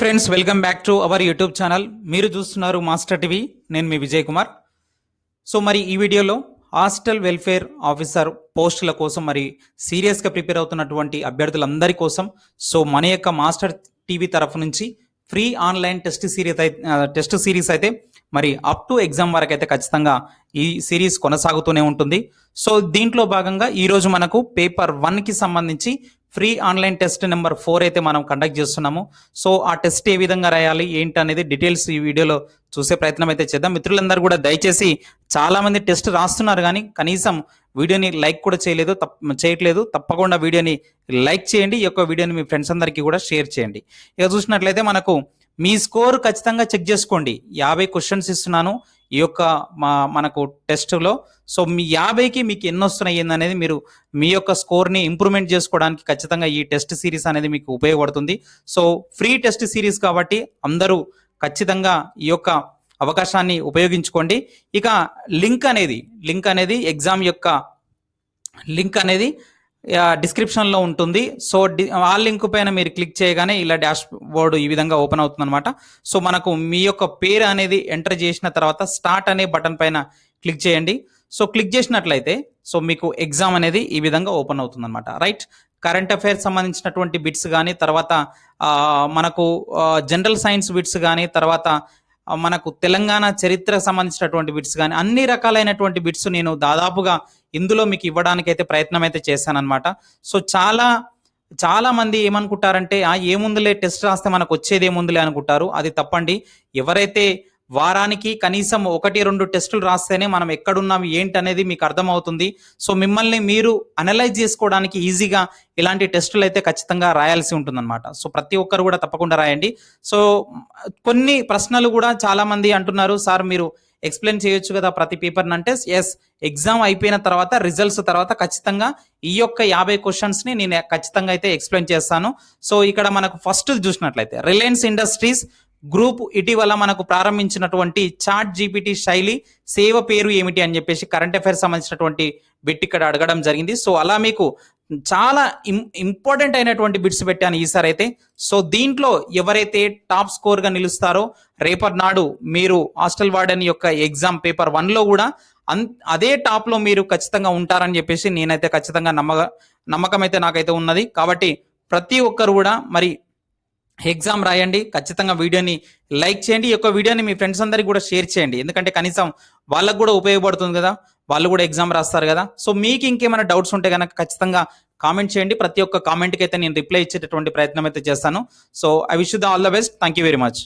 Friends welcome back to our YouTube channel మీరు చూస్తున్నారు master TV నేను మీ విజయ్ కుమార్ సో మరి ఈ వీడియోలో హాస్టల్ వెల్ఫేర్ ఆఫీసర్ పోస్టుల కోసం మరి సీరియస్గా ప్రిపేర్ అవుతున్నటువంటి అభ్యర్థులందరి కోసం సో మన యొక్క మాస్టర్ టీవీ తరఫు నుంచి ఫ్రీ ఆన్లైన్ టెస్ట్ సిరీస్ అయితే టెస్ట్ సిరీస్ అయితే మరి అప్ టు ఎగ్జామ్ వరకు అయితే ఖచ్చితంగా ఈ సిరీస్ కొనసాగుతూనే ఉంటుంది. సో దీంట్లో భాగంగా ఈరోజు మనకు పేపర్ వన్కి సంబంధించి free online test number four అయితే మనం కండక్ట్ చేస్తున్నాము. సో ఆ టెస్ట్ ఏ విధంగా రాయాలి ఏంటి అనేది డీటెయిల్స్ ఈ వీడియోలో చూసే ప్రయత్నం అయితే చేద్దాం. మిత్రులందరూ కూడా దయచేసి చాలామంది టెస్ట్ రాస్తున్నారు కానీ కనీసం వీడియోని లైక్ కూడా చేయలేదు తప్ప చేయట్లేదు. తప్పకుండా వీడియోని లైక్ చేయండి ఈ యొక్క వీడియోని మీ ఫ్రెండ్స్ అందరికీ కూడా షేర్ చేయండి. ఇక చూసినట్లయితే మనకు మీ స్కోర్ ఖచ్చితంగా చెక్ చేసుకోండి. యాభై క్వశ్చన్స్ ఇస్తున్నాను. ఈ యొక్క మా మనకు టెస్ట్లో సో మీ యాభైకి మీకు ఎన్ని వస్తున్నాయి అనేది మీరు మీ యొక్క స్కోర్ని ఇంప్రూవ్మెంట్ చేసుకోవడానికి ఖచ్చితంగా ఈ టెస్ట్ సిరీస్ అనేది మీకు ఉపయోగపడుతుంది. సో ఫ్రీ టెస్ట్ సిరీస్ కాబట్టి అందరూ ఖచ్చితంగా ఈ యొక్క అవకాశాన్ని ఉపయోగించుకోండి. ఇక లింక్ అనేది లింక్ అనేది ఎగ్జామ్ యొక్క లింక్ అనేది డిస్క్రిప్షన్లో ఉంటుంది. సో డి ఆ లింక్ పైన మీరు క్లిక్ చేయగానే ఇలా డాష్ బోర్డు ఈ విధంగా ఓపెన్ అవుతుంది అనమాట సో మనకు మీ యొక్క పేరు అనేది ఎంటర్ చేసిన తర్వాత స్టార్ట్ అనే బటన్ పైన క్లిక్ చేయండి. సో క్లిక్ చేసినట్లయితే సో మీకు ఎగ్జామ్ అనేది ఈ విధంగా ఓపెన్ అవుతుంది అనమాట రైట్ కరెంట్ అఫైర్స్ సంబంధించినటువంటి బిట్స్ కానీ తర్వాత మనకు జనరల్ సైన్స్ బిట్స్ కానీ తర్వాత మనకు తెలంగాణ చరిత్ర సంబంధించినటువంటి బిట్స్ కానీ అన్ని రకాలైనటువంటి బిట్స్ నేను దాదాపుగా ఇందులో మీకు ఇవ్వడానికి అయితే ప్రయత్నం అయితే చేశానన్నమాట. సో చాలా చాలా మంది ఏమనుకుంటారంటే ఆ ఏముందులే టెస్ట్ రాస్తే మనకు వచ్చేది ఏముందులే అనుకుంటారు. అది తప్పండి. ఎవరైతే వారానికి కనీసం ఒకటి రెండు టెస్టులు రాస్తేనే మనం ఎక్కడున్నాం ఏంటి అనేది మీకు అర్థమవుతుంది. సో మిమ్మల్ని మీరు అనలైజ్ చేసుకోవడానికి ఈజీగా ఇలాంటి టెస్టులు అయితే ఖచ్చితంగా రాయాల్సి ఉంటుందన్నమాట. సో ప్రతి ఒక్కరు కూడా తప్పకుండా రాయండి. సో కొన్ని ప్రశ్నలు కూడా చాలామంది అంటున్నారు సార్ మీరు ఎక్స్ప్లెయిన్ చేయొచ్చు కదా ప్రతి పేపర్ని అంటే ఎస్ ఎగ్జామ్ అయిపోయిన తర్వాత రిజల్ట్స్ తర్వాత ఖచ్చితంగా ఈ యొక్క యాభై క్వశ్చన్స్ని నేను ఖచ్చితంగా అయితే ఎక్స్ప్లెయిన్ చేస్తాను. సో ఇక్కడ మనకు ఫస్ట్ చూసినట్లయితే రిలయన్స్ ఇండస్ట్రీస్ గ్రూప్ ఇటీవల మనకు ప్రారంభించినటువంటి చాట్ జీపీటీ శైలి సేవ పేరు ఏమిటి అని చెప్పేసి కరెంట్ అఫైర్స్ సంబంధించినటువంటి బిట్ ఇక్కడ అడగడం జరిగింది. సో అలా మీకు చాలా ఇంపార్టెంట్ అయినటువంటి బిట్స్ పెట్టాను ఈసారి అయితే. సో దీంట్లో ఎవరైతే టాప్ స్కోర్గా నిలుస్తారో రేపటి నాడు మీరు హాస్టల్ వార్డెన్ యొక్క ఎగ్జామ్ పేపర్ వన్లో కూడా అన్ అదే టాప్లో మీరు ఖచ్చితంగా ఉంటారని చెప్పేసి నేనైతే ఖచ్చితంగా నమ్మక నమ్మకం అయితే నాకైతే ఉన్నది. కాబట్టి ప్రతి ఒక్కరు కూడా మరి ఎగ్జామ్ రాయండి ఖచ్చితంగా వీడియోని లైక్ చేయండి ఈ యొక్క వీడియోని మీ ఫ్రెండ్స్ అందరికి కూడా షేర్ చేయండి. ఎందుకంటే కనీసం వాళ్ళకు కూడా ఉపయోగపడుతుంది కదా వాళ్ళు కూడా ఎగ్జామ్ రాస్తారు కదా. సో మీకు ఇంకేమైనా డౌట్స్ ఉంటే కనుక ఖచ్చితంగా కామెంట్ చేయండి. ప్రతి ఒక్క కామెంట్కి అయితే నేను రిప్లై ఇచ్చేటటువంటి ప్రయత్నం అయితే చేస్తాను. So I wish the all the best thank you very much